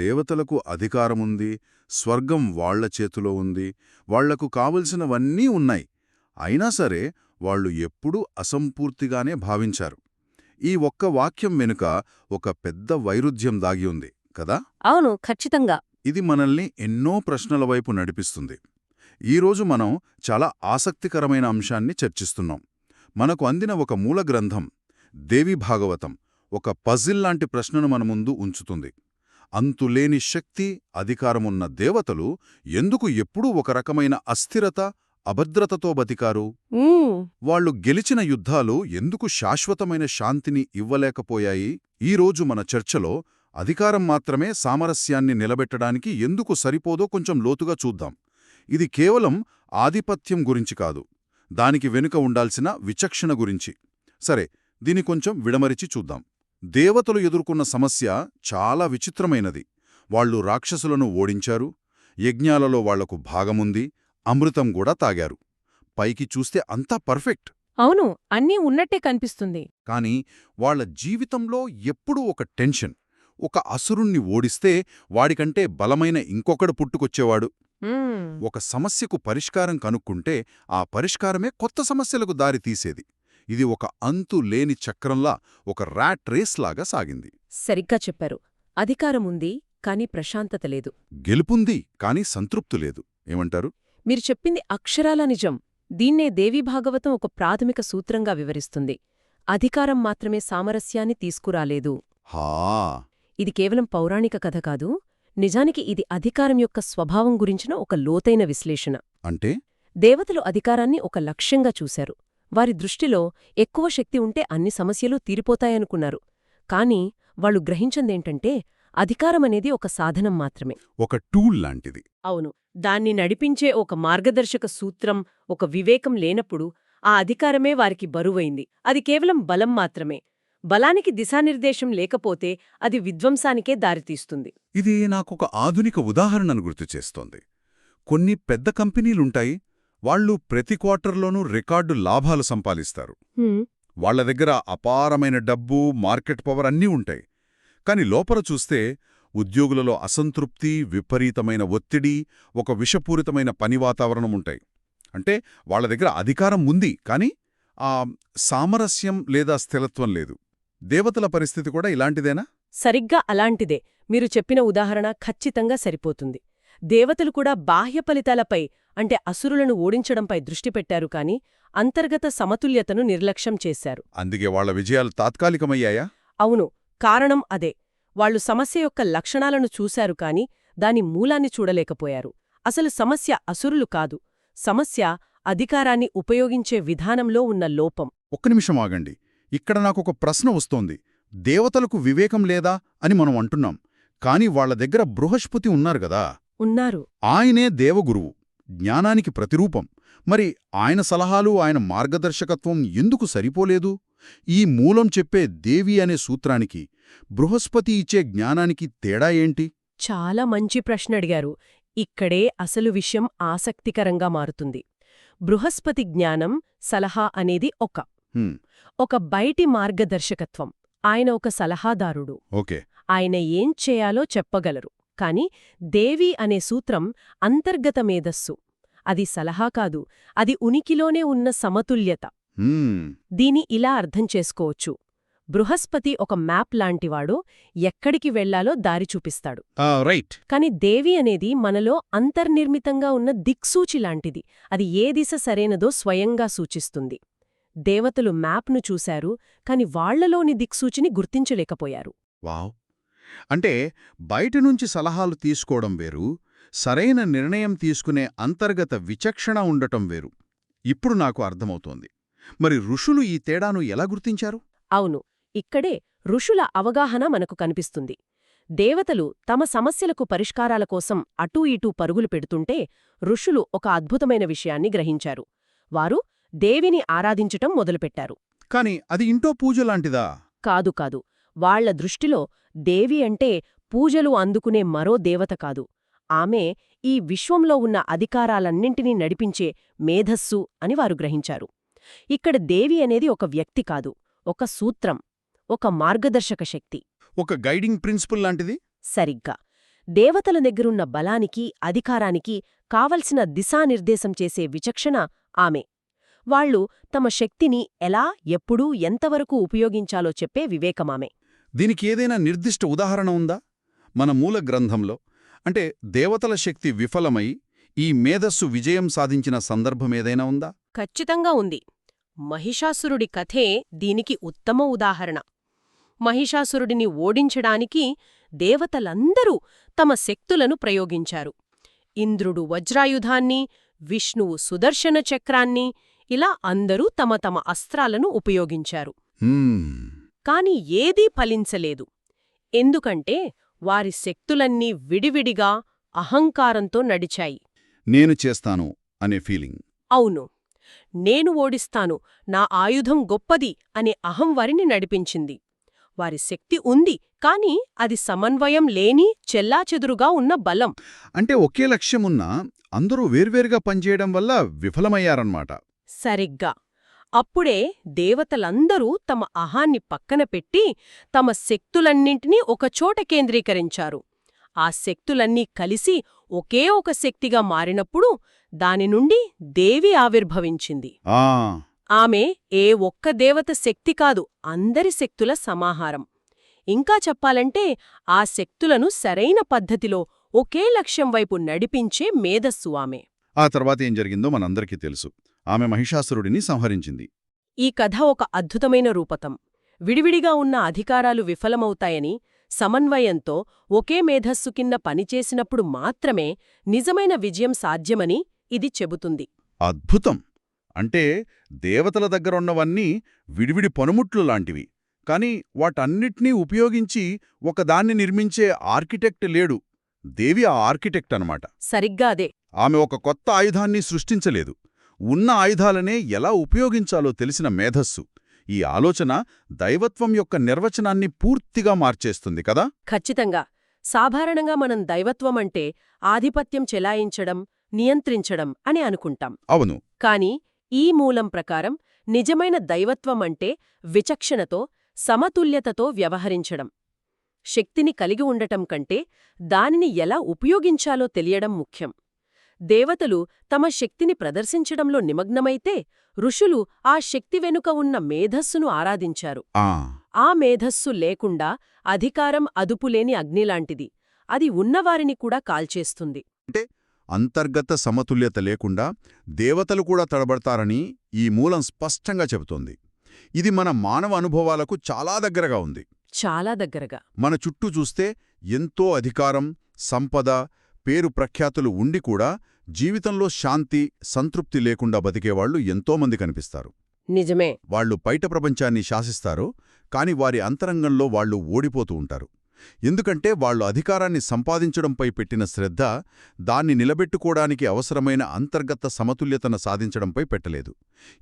దేవతలకు అధికారముంది స్వర్గం వాళ్ళ చేతిలో ఉంది వాళ్ళకు కావలసినవన్నీ ఉన్నాయి. అయినా సరే వాళ్ళు ఎప్పుడూ అసంపూర్తిగానే భావించారు. ఈ ఒక్క వాక్యం వెనుక ఒక పెద్ద వైరుధ్యం దాగి ఉంది కదా? అవును ఖచ్చితంగా. ఇది మనల్ని ఎన్నో ప్రశ్నల వైపు నడిపిస్తుంది. ఈరోజు మనం చాలా ఆసక్తికరమైన అంశాన్ని చర్చిస్తున్నాం. మనకు అందిన ఒక మూల గ్రంథం దేవి భాగవతం ఒక పజిల్ లాంటి ప్రశ్నను మన ముందు ఉంచుతుంది. అంతులేని శక్తి అధికారమున్న దేవతలు ఎందుకు ఎప్పుడూ ఒక రకమైన అస్థిరత అభద్రతతో బతికారు? వాళ్ళు గెలిచిన యుద్ధాలు ఎందుకు శాశ్వతమైన శాంతిని ఇవ్వలేకపోయాయి? ఈరోజు మన చర్చలో అధికారం మాత్రమే సామరస్యాన్ని నిలబెట్టడానికి ఎందుకు సరిపోదో కొంచెం లోతుగా చూద్దాం. ఇది కేవలం ఆధిపత్యం గురించి కాదు. దానికి వెనుక ఉండాల్సిన విచక్షణ గురించి. సరే దీని కొంచెం విడమరిచి చూద్దాం. దేవతలు ఎదుర్కొన్న సమస్య చాలా విచిత్రమైనది. వాళ్ళు రాక్షసులను ఓడించారు యజ్ఞాలలో వాళ్ళకు భాగముంది అమృతం కూడా తాగారు. పైకి చూస్తే అంతా పర్ఫెక్ట్. అవును అన్నీ ఉన్నట్టే కనిపిస్తుంది. కాని వాళ్ళ జీవితంలో ఎప్పుడూ ఒక టెన్షన్. ఒక అసురుణ్ణి ఓడిస్తే వాడికంటే బలమైన ఇంకొకడు పుట్టుకొచ్చేవాడు. ఒక సమస్యకు పరిష్కారం కనుక్కుంటే ఆ పరిష్కారమే కొత్త సమస్యలకు దారి తీసేది. ఇది ఒక అంతు లేని చక్రంలా ఒక ర్యాట్ రేస్ లాగా సాగింది. సరిగ్గా చెప్పారు. అధికారం ఉంది కాని ప్రశాంతత లేదు. గెలుపుంది కాని సంతృప్తి లేదు. ఏమంటారు? మీరు చెప్పింది అక్షరాల నిజం. దీన్నే దేవీ భాగవతం ఒక ప్రాథమిక సూత్రంగా వివరిస్తుంది. అధికారం మాత్రమే సామరస్యాన్ని తీసుకురాలేదు. హా! ఇది కేవలం పౌరాణిక కథ కాదు. నిజానికి ఇది అధికారం యొక్క స్వభావం గురించిన ఒక లోతైన విశ్లేషణ. అంటే? దేవతలు అధికారాన్ని ఒక లక్ష్యంగా చూశారు. వారి దృష్టిలో ఎక్కువ శక్తి ఉంటే అన్ని సమస్యలు తీరిపోతాయనుకున్నారు. కాని వాళ్ళు గ్రహించిందేంటంటే అధికారమనేది ఒక సాధనం మాత్రమే. ఒక టూల్ లాంటిది. అవును. దాన్ని నడిపించే ఒక మార్గదర్శక సూత్రం ఒక వివేకం లేనప్పుడు ఆ అధికారమే వారికి బరువైంది. అది కేవలం బలం మాత్రమే. బలానికి దిశానిర్దేశం లేకపోతే అది విధ్వంసానికే దారితీస్తుంది. ఇది నాకొక ఆధునిక ఉదాహరణను గుర్తు చేస్తోంది. కొన్ని పెద్ద కంపెనీలుంటాయి వాళ్ళు ప్రతి క్వార్టర్లోనూ రికార్డు లాభాలు సంపాదిస్తారు. వాళ్ళ దగ్గర అపారమైన డబ్బు మార్కెట్ పవర్ అన్నీ ఉంటాయి. కాని లోపల చూస్తే ఉద్యోగులలో అసంతృప్తి విపరీతమైన ఒత్తిడి ఒక విషపూరితమైన పని వాతావరణం ఉంటాయి. అంటే వాళ్ళ దగ్గర అధికారం ఉంది కాని ఆ సామరస్యం లేదా స్థిరత్వం లేదు. దేవతల పరిస్థితి కూడా ఇలాంటిదేనా? సరిగ్గా అలాంటిదే. మీరు చెప్పిన ఉదాహరణ ఖచ్చితంగా సరిపోతుంది. దేవతలు కూడా బాహ్య ఫలితాలపై అంటే అసురులను ఓడించడంపై దృష్టి పెట్టారు కాని అంతర్గత సమతుల్యతను నిర్లక్ష్యం చేశారు. అందుకే వాళ్ళ విజయాలు తాత్కాలికమయ్యాయా? అవును కారణం అదే. వాళ్ళు సమస్య యొక్క లక్షణాలను చూశారు కాని దాని మూలాన్ని చూడలేకపోయారు. అసలు సమస్య అసురులు కాదు. సమస్య అధికారాన్ని ఉపయోగించే విధానంలో ఉన్న లోపం. ఒక్క నిమిషం ఆగండి. ఇక్కడ నాకొక ప్రశ్న వస్తోంది. దేవతలకు వివేకం లేదా అని మనం అంటున్నాం. కాని వాళ్ళ దగ్గర బృహస్పతి ఉన్నారు గదా ఉన్నారు. ఆయనే దేవగురువు జ్ఞానానికి ప్రతిరూపం. మరి ఆయన సలహాలు ఆయన మార్గదర్శకత్వం ఎందుకు సరిపోలేదు? ఈ మూలం చెప్పే దేవి అనే సూత్రానికి బృహస్పతి ఇచ్చే జ్ఞానానికి తేడా ఏంటి? చాలా మంచి ప్రశ్న అడిగారు. ఇక్కడే అసలు విషయం ఆసక్తికరంగా మారుతుంది. బృహస్పతి జ్ఞానం సలహా అనేది ఒక. ఒక బయటి మార్గదర్శకత్వం. ఆయన ఒక సలహాదారుడు. ఓకే. ఆయన ఏం చేయాలో చెప్పగలరు. కాని దేవి అనే సూత్రం అంతర్గత మేధస్సు. అది సలహా కాదు అది ఉనికిలోనే ఉన్న సమతుల్యత. దీని ఇలా అర్థం చేసుకోవచ్చు. బృహస్పతి ఒక మ్యాప్ లాంటివాడు ఎక్కడికి వెళ్ళాలో దారి చూపిస్తాడు. రైట్. కాని దేవి అనేది మనలో అంతర్నిర్మితంగా ఉన్న దిక్సూచి లాంటిది. అది ఏ దిశ సరైనదో స్వయంగా సూచిస్తుంది. దేవతలు మ్యాప్ను చూశారు కాని వాళ్ళలోని దిక్సూచిని గుర్తించలేకపోయారు. వావ్. అంటే బయటనుంచి సలహాలు తీసుకోవడం వేరు సరైన నిర్ణయం తీసుకునే అంతర్గత విచక్షణ ఉండటం వేరు. ఇప్పుడు నాకు అర్థమవుతోంది. మరి ఋషులు ఈ తేడాను ఎలా గుర్తించారు? అవును ఇక్కడే ఋషుల అవగాహన మనకు కనిపిస్తుంది. దేవతలు తమ సమస్యలకు పరిష్కారాల కోసం అటూ ఇటూ పరుగులు పెడుతుంటే ఋషులు ఒక అద్భుతమైన విషయాన్ని గ్రహించారు. వారు దేవిని ఆరాధించటం మొదలుపెట్టారు. కాని అది ఇంటో పూజ లాంటిదా? కాదు కాదు వాళ్ళ దృష్టిలో దేవి అంటే పూజలు అందుకునే మరో దేవత కాదు. ఆమె ఈ విశ్వంలో ఉన్న అధికారాలన్నింటినీ నడిపించే మేధస్సు అని వారు గ్రహించారు. ఇక్కడ దేవి అనేది ఒక వ్యక్తి కాదు ఒక సూత్రం ఒక మార్గదర్శక శక్తి. ఒక గైడింగ్ ప్రిన్సిపల్ లాంటిది? సరిగ్గా. దేవతల దగ్గరున్న బలానికి అధికారానికి కావలసిన దిశానిర్దేశం చేసే విచక్షణ ఆమె. వాళ్ళు తమ శక్తిని ఎలా ఎప్పుడు ఎంతవరకు ఉపయోగించాలో చెప్పే వివేకమామె దీనికి ఏదైనా నిర్దిష్ట ఉదాహరణ ఉందా? మన మూల గ్రంథంలో అంటే దేవతల శక్తి విఫలమై ఈ మేధస్సు విజయం సాధించిన సందర్భమేదైనా ఉందా? ఖచ్చితంగా ఉంది. మహిషాసురుడి కథే దీనికి ఉత్తమ ఉదాహరణ. మహిషాసురుడిని ఓడించడానికి దేవతలందరూ తమ శక్తులను ప్రయోగించారు. ఇంద్రుడు వజ్రాయుధాన్ని విష్ణువు సుదర్శన చక్రాన్ని ఇలా అందరూ తమ తమ అస్త్రాలను ఉపయోగించారు. కాని ఏదీ ఫలించలేదు. ఎందుకంటే వారి శక్తులన్నీ విడివిడిగా అహంకారంతో నడిచాయి. నేను చేస్తాను అనే ఫీలింగ్. అవును. నేను ఓడిస్తాను. నా ఆయుధం గొప్పది అనే అహం వారిని నడిపించింది. వారి శక్తి ఉంది కాని అది సమన్వయం లేని చెల్లాచెదురుగా ఉన్న బలం. అంటే ఒకే లక్ష్యమున్నా అందరూ వేర్వేరుగా పనిచేయడం వల్ల విఫలమయ్యారన్నమాట. సరిగ్గా. అప్పుడే దేవతలందరూ తమ అహాన్ని పక్కన పెట్టి తమ శక్తులన్నింటినీ ఒకచోట కేంద్రీకరించారు. ఆ శక్తులన్నీ కలిసి ఒకే ఒక శక్తిగా మారినప్పుడు దాని నుండి దేవి ఆవిర్భవించింది. ఆమె ఏ ఒక్క దేవత శక్తి కాదు అందరి శక్తుల సమాహారం. ఇంకా చెప్పాలంటే ఆ శక్తులను సరైన పద్ధతిలో ఒకే లక్ష్యం వైపు నడిపించే మేధస్సు ఆమె. ఆ తర్వాత ఏం జరిగిందో మనందరికీ తెలుసు. ఆమె మహిషాసురుడిని సంహరించింది. ఈ కథ ఒక అద్భుతమైన రూపకం. విడివిడిగా ఉన్న అధికారాలు విఫలమవుతాయని సమన్వయంతో ఒకే మేధస్సు కింద పనిచేసినప్పుడు మాత్రమే నిజమైన విజయం సాధ్యమని ఇది చెబుతుంది. అద్భుతం! అంటే దేవతల దగ్గరున్నవన్నీ విడివిడి పనుముట్లు లాంటివి. కాని వాటన్నిటినీ ఉపయోగించి ఒకదాన్ని నిర్మించే ఆర్కిటెక్ట్ లేడు. దేవి ఆ ఆర్కిటెక్ట్ అనమాట సరిగ్గా అదే. ఆమె ఒక కొత్త ఆయుధాన్ని సృష్టించలేదు. ఉన్న ఆయుధాలనే ఎలా ఉపయోగించాలో తెలిసిన మేధస్సు. ఈ ఆలోచన దైవత్వం యొక్క నిర్వచనాన్ని పూర్తిగా మార్చేస్తుంది కదా? ఖచ్చితంగా. సాధారణంగా మనం దైవత్వం అంటే ఆధిపత్యం చెలాయించడం నియంత్రించడం అని అనుకుంటాం. అవును. కాని ఈ మూలం ప్రకారం నిజమైన దైవత్వం అంటే విచక్షణతో సమతుల్యతతో వ్యవహరించడం. శక్తిని కలిగి ఉండటం కంటే దానిని ఎలా ఉపయోగించాలో తెలియడం ముఖ్యం. దేవతలు తమ శక్తిని ప్రదర్శించడంలో నిమగ్నమైతే ఋషులు ఆ శక్తి వెనుక ఉన్న మేధస్సును ఆరాధించారు. ఆ. ఆ మేధస్సు లేకుండా అధికారం అదుపులేని అగ్నిలాంటిది. అది ఉన్నవారిని కూడా కాల్చేస్తుంది. అంతర్గత సమతుల్యత లేకుండా దేవతలు కూడా తడబడతారని ఈ మూలం స్పష్టంగా చెబుతోంది. ఇది మన మానవ అనుభవాలకు చాలా దగ్గరగా ఉంది. చాలా దగ్గరగా. మన చుట్టూ చూస్తే ఎంతో అధికారం సంపద పేరు ప్రఖ్యాతులు ఉండి కూడా జీవితంలో శాంతి సంతృప్తి లేకుండా బతికేవాళ్ళు ఎంతోమంది కనిపిస్తారు. నిజమే. వాళ్ళు బయట ప్రపంచాన్ని శాసిస్తారు కాని వారి అంతరంగంలో వాళ్ళు ఓడిపోతూ ఉంటారు. ఎందుకంటే వాళ్ళు అధికారాన్ని సంపాదించడంపై పెట్టిన శ్రద్ధ దాన్ని నిలబెట్టుకోవడానికి అవసరమైన అంతర్గత సమతుల్యతను సాధించడంపై పెట్టలేదు.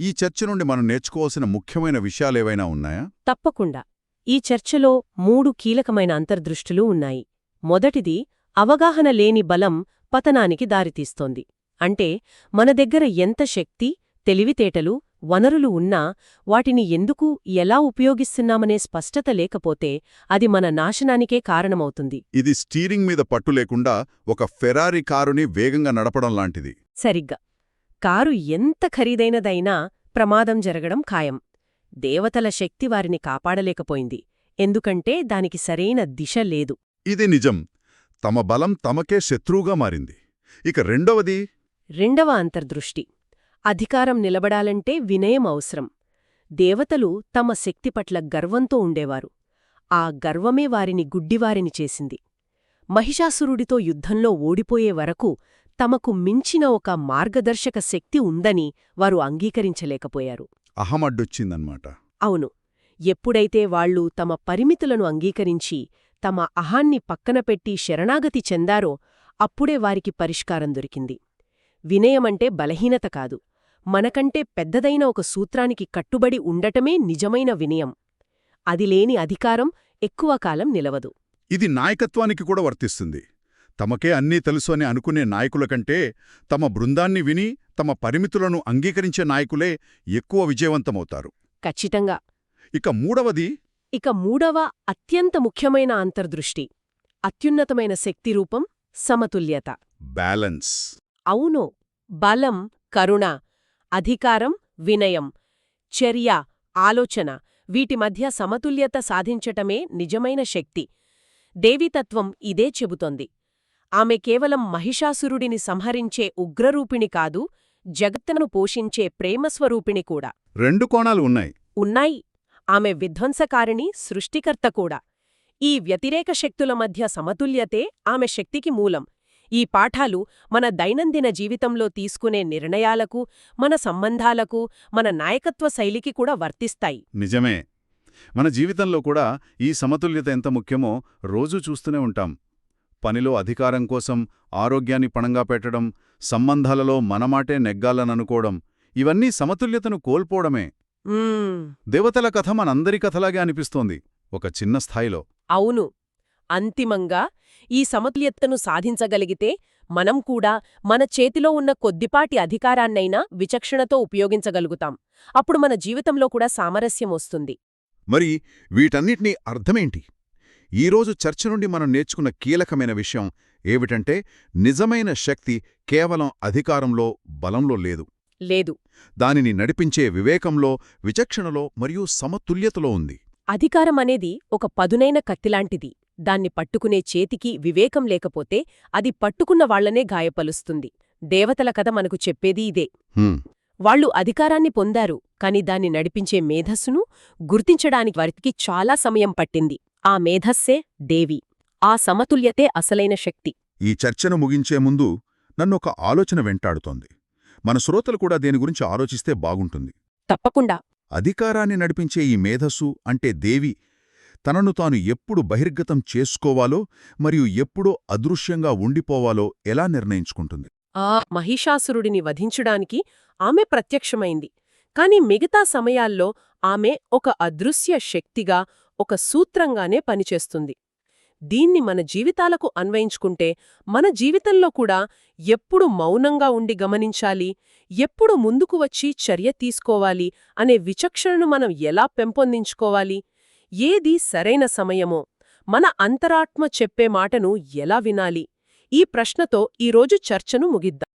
ఈ చర్చ నుండి మనం నేర్చుకోవాల్సిన ముఖ్యమైన విషయాలేవైనా ఉన్నాయా? తప్పకుండా. ఈ చర్చలో మూడు కీలకమైన అంతర్దృష్టులు ఉన్నాయి. మొదటిది అవగాహన లేని బలం పతనానికి దారితీస్తోంది. అంటే మన దగ్గర ఎంత శక్తి తెలివితేటలు వనరులు ఉన్నా వాటిని ఎందుకు ఎలా ఉపయోగిస్తున్నామనే స్పష్టత లేకపోతే అది మన నాశనానికే కారణమవుతుంది. ఇది స్టీరింగ్ మీద పట్టు లేకుండా ఒక ఫెరారీ కారుని వేగంగా నడపడం లాంటిది. సరిగ్గా. కారు ఎంత ఖరీదైనదైనా ప్రమాదం జరగడం ఖాయం. దేవతల శక్తి వారిని కాపాడలేకపోయింది. ఎందుకంటే దానికి సరైన దిశ లేదు. ఇది నిజం. తమ బలం తమకే శత్రువుగా మారింది. ఇక రెండవది రెండవ అంతర్దృష్టి. అధికారం నిలబడాలంటే వినయం అవసరం. దేవతలు తమ శక్తి పట్ల గర్వంతో ఉండేవారు. ఆ గర్వమే వారిని గుడ్డివారిని చేసింది. మహిషాసురుడితో యుద్ధంలో ఓడిపోయే వరకు తమకు మించిన ఒక మార్గదర్శక శక్తి ఉందని వారు అంగీకరించలేకపోయారు. అహమడ్డొచ్చిందన్నమాట. అవును. ఎప్పుడైతే వాళ్ళు తమ పరిమితులను అంగీకరించి తమ అహాన్ని పక్కనపెట్టి శరణాగతి చెందారో అప్పుడే వారికి పరిష్కారం దొరికింది. వినయమంటే బలహీనత కాదు. మనకంటే పెద్దదైన ఒక సూత్రానికి కట్టుబడి ఉండటమే నిజమైన వినయం. అది లేని అధికారం ఎక్కువ కాలం నిలవదు. ఇది నాయకత్వానికి కూడా వర్తిస్తుంది. తమకే అన్నీ తెలుసు అని అనుకునే నాయకుల కంటే తమ బృందాన్ని విని తమ పరిమితులను అంగీకరించే నాయకులే ఎక్కువ విజయవంతమవుతారు. ఖచ్చితంగా. ఇక మూడవది ఇక మూడవ అత్యంత ముఖ్యమైన అంతర్దృష్టి అత్యున్నతమైన శక్తి రూపం సమతుల్యత. బ్యాలెన్స్. అవును బలం కరుణ అధికారం వినయం చర్య ఆలోచన వీటి మధ్య సమతుల్యత సాధించటమే నిజమైన శక్తి. దేవీతత్వం ఇదే చెబుతోంది. ఆమె కేవలం మహిషాసురుడిని సంహరించే ఉగ్రరూపిణి కాదు జగత్తును పోషించే ప్రేమస్వరూపిణి కూడా. రెండు కోణాలు ఉన్నాయి. ఉన్నాయి. ఆమె విధ్వంసకారిణి సృష్టికర్త కూడా. ఈ వ్యతిరేక శక్తుల మధ్య సమతుల్యతే ఆమె శక్తికి మూలం. ఈ పాఠాలు మన దైనందిన జీవితంలో తీసుకునే నిర్ణయాలకు మన సంబంధాలకు మన నాయకత్వ శైలికి కూడా వర్తిస్తాయి. నిజమే. మన జీవితంలో కూడా ఈ సమతుల్యత ఎంత ముఖ్యమో రోజూ చూస్తూనే ఉంటాం. పనిలో అధికారం కోసం ఆరోగ్యాన్ని పణంగా పెట్టడం సంబంధాలలో మనమాటే నెగ్గాలననుకోవడం ఇవన్నీ సమతుల్యతను కోల్పోవడమే. దేవతల కథ మనందరి కథలాగే అనిపిస్తోంది ఒక చిన్న స్థాయిలో. అవును. అంతిమంగా ఈ సమతుల్యతను సాధించగలిగితే మనం కూడా మన చేతిలో ఉన్న కొద్దిపాటి అధికారాన్నైనా విచక్షణతో ఉపయోగించగలుగుతాం. అప్పుడు మన జీవితంలో కూడా సామరస్యం వస్తుంది. మరి వీటన్నిటినీ అర్థమేంటి? ఈరోజు చర్చ నుండి మనం నేర్చుకున్న కీలకమైన విషయం ఏమిటంటే నిజమైన శక్తి కేవలం అధికారంలో బలంలో లేదు. లేదు. దానిని నడిపించే వివేకంలో విచక్షణలో మరియు సమతుల్యతలో ఉంది. అధికారం అనేది ఒక పదునైన కత్తిలాంటిది. దాన్ని పట్టుకునే చేతికి వివేకం లేకపోతే అది పట్టుకున్న వాళ్ళనే గాయపలుస్తుంది. దేవతల కథ మనకు చెప్పేది ఇదే. హ్మ్, వాళ్ళు అధికారాన్ని పొందారు కాని దాన్ని నడిపించే మేధస్సును గుర్తించడానికి వారికి చాలా సమయం పట్టింది. ఆ మేధస్సే దేవి. ఆ సమతుల్యతే అసలైన శక్తి. ఈ చర్చను ముగించే ముందు నన్నొక ఆలోచన వెంటాడుతోంది. మన శ్రోతలు కూడా దేని గురించి ఆలోచిస్తే బాగుంటుంది. తప్పకుండా. అధికారాన్ని నడిపించే ఈ మేధస్సు అంటే దేవి తనను తాను ఎప్పుడు బహిర్గతం చేసుకోవాలో మరియు ఎప్పుడో అదృశ్యంగా ఉండిపోవాలో ఎలా నిర్ణయించుకుంటుంది. ఆ మహిషాసురుడిని వధించడానికి ఆమె ప్రత్యక్షమైంది. కాని మిగతా సమయాల్లో ఆమె ఒక అదృశ్య శక్తిగా ఒక సూత్రంగానే పనిచేస్తుంది. దీన్ని మన జీవితాలకు అన్వయించుకుంటే మన జీవితంలో కూడా ఎప్పుడు మౌనంగా ఉండి గమనించాలి ఎప్పుడు ముందుకు వచ్చి చర్య తీసుకోవాలి అనే విచక్షణను మనం ఎలా పెంపొందించుకోవాలి ఏది సరైన సమయమో మన అంతరాత్మ చెప్పే మాటను ఎలా వినాలి ఈ ప్రశ్నతో ఈరోజు చర్చను ముగిద్దాం.